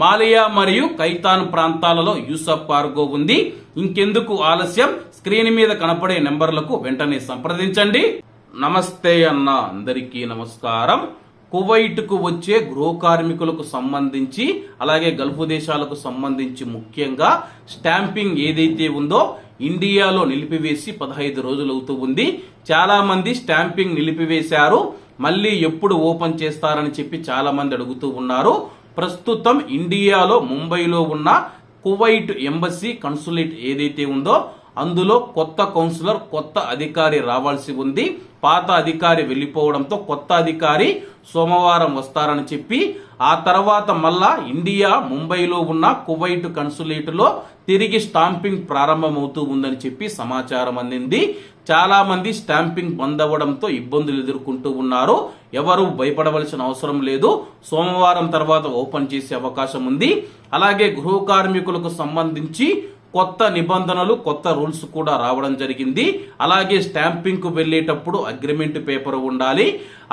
మాలియా మరియు కైతాన్ ప్రాంతాలలో యూసఫ్ కార్గో ఉంది. ఇంకెందుకు ఆలస్యం? స్క్రీన్ మీద కనపడే నెంబర్లకు వెంటనే సంప్రదించండి. నమస్తే అన్న అందరికీ నమస్కారం. కువైట్కు వచ్చే గృహ కార్మికులకు సంబంధించి అలాగే గల్ఫ్ దేశాలకు సంబంధించి ముఖ్యంగా స్టాంపింగ్ ఏదైతే ఉందో ఇండియాలో నిలిపివేసి పదహైదు రోజులు అవుతూ ఉంది. చాలా మంది స్టాంపింగ్ నిలిపివేశారు. మళ్ళీ ఎప్పుడు ఓపెన్ చేస్తారని చెప్పి చాలా మంది అడుగుతూ ఉన్నారు. ప్రస్తుతం ఇండియాలో ముంబైలో ఉన్న కువైట్ ఎంబసీ కన్సులేట్ ఏదైతే ఉందో అందులో కొత్త కౌన్సిలర్ కొత్త అధికారి రావాల్సి ఉంది. పాత అధికారి వెళ్ళిపోవడంతో కొత్త అధికారి సోమవారం వస్తారని చెప్పి ఆ తర్వాత మళ్ళా ఇండియా ముంబైలో ఉన్న కువైట్ కన్సులేట్లో తిరిగి స్టాంపింగ్ ప్రారంభమవుతూ ఉందని చెప్పి సమాచారం అందింది. చాలా మంది స్టాంపింగ్ బంద్ అవ్వడంతో ఇబ్బందులు ఎదుర్కొంటూ ఉన్నారు. ఎవరు భయపడవలసిన అవసరం లేదు. సోమవారం తర్వాత ఓపెన్ చేసే అవకాశం ఉంది. అలాగే గృహ కార్మికులకు సంబంధించి కొత్త నిబంధనలు కొత్త రూల్స్ కూడా రావడం జరిగింది. అలాగే స్టాంపింగ్కు వెళ్ళేటప్పుడు అగ్రిమెంట్ పేపర్ ఉండాలి.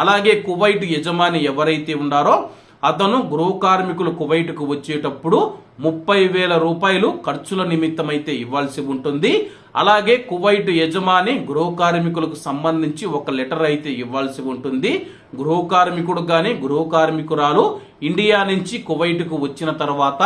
అలాగే కువైట్ యజమాని ఎవరైతే ఉన్నారో అతను గృహ కార్మికులు కువైట్కు వచ్చేటప్పుడు ముప్పై వేల రూపాయలు ఖర్చుల నిమిత్తమైతే ఇవ్వాల్సి ఉంటుంది. అలాగే కువైట్ యజమాని గృహ కార్మికులకు సంబంధించి ఒక లెటర్ అయితే ఇవ్వాల్సి ఉంటుంది. గృహ కార్మికుడు కానీ గృహ కార్మికురాలు ఇండియా నుంచి కువైట్కు వచ్చిన తర్వాత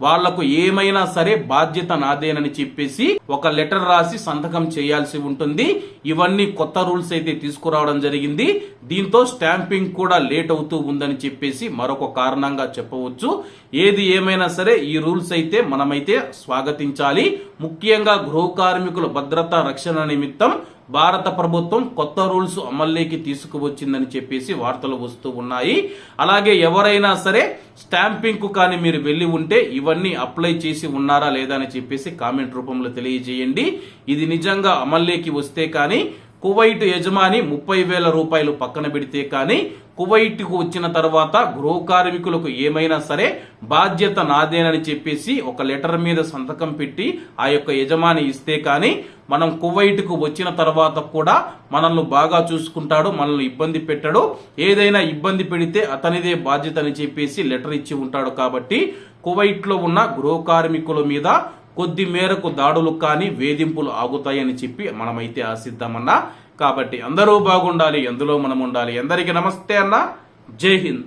వాళ్ళకు ఏమైనా సరే బాధ్యత నాదేనని చెప్పేసి ఒక లెటర్ రాసి సంతకం చేయాల్సి ఉంటుంది. ఇవన్నీ కొత్త రూల్స్ అయితే తీసుకురావడం జరిగింది. దీంతో స్టాంపింగ్ కూడా లేట్ అవుతూ ఉందని చెప్పేసి మరొక కారణంగా చెప్పవచ్చు. ఏది ఏమైనా సరే ఈ రూల్స్ అయితే మనమైతే స్వాగతించాలి. ముఖ్యంగా గృహ కార్మికుల భద్రత రక్షణ నిమిత్తం భారత ప్రభుత్వం కొత్త రూల్స్ అమల్లోకి తీసుకువచ్చిందని చెప్పేసి వార్తలు వస్తూ ఉన్నాయి. అలాగే ఎవరైనా సరే స్టాంపింగ్కు కానీ మీరు వెళ్ళి ఉంటే ఇవన్నీ అప్లై చేసి ఉన్నారా లేదా అని చెప్పేసి కామెంట్ రూపంలో తెలియజేయండి. ఇది నిజంగా అమల్లోకి వస్తే కానీ కువైట్ యజమాని ముప్పై వేల రూపాయలు పక్కన పెడితే కానీ కువైట్కు వచ్చిన తర్వాత గృహ కార్మికులకు ఏమైనా సరే బాధ్యత నాదేనని చెప్పేసి ఒక లెటర్ మీద సంతకం పెట్టి ఆ యొక్క యజమాని ఇస్తే కానీ మనం కువైట్కు వచ్చిన తర్వాత కూడా మనల్ని బాగా చూసుకుంటాడు మనల్ని ఇబ్బంది పెట్టాడు. ఏదైనా ఇబ్బంది పెడితే అతనిదే బాధ్యత అని చెప్పేసి లెటర్ ఇచ్చి ఉంటాడు కాబట్టి కువైట్లో ఉన్న గృహ కార్మికుల మీద కొద్ది మేరకు దాడులు కానీ వేధింపులు ఆగుతాయని చెప్పి మనమైతే ఆశిద్దామన్నా. కాబట్టి అందరూ బాగుండాలి ఎందులో మనం ఉండాలి? అందరికీ నమస్తే అన్న. జై హింద్.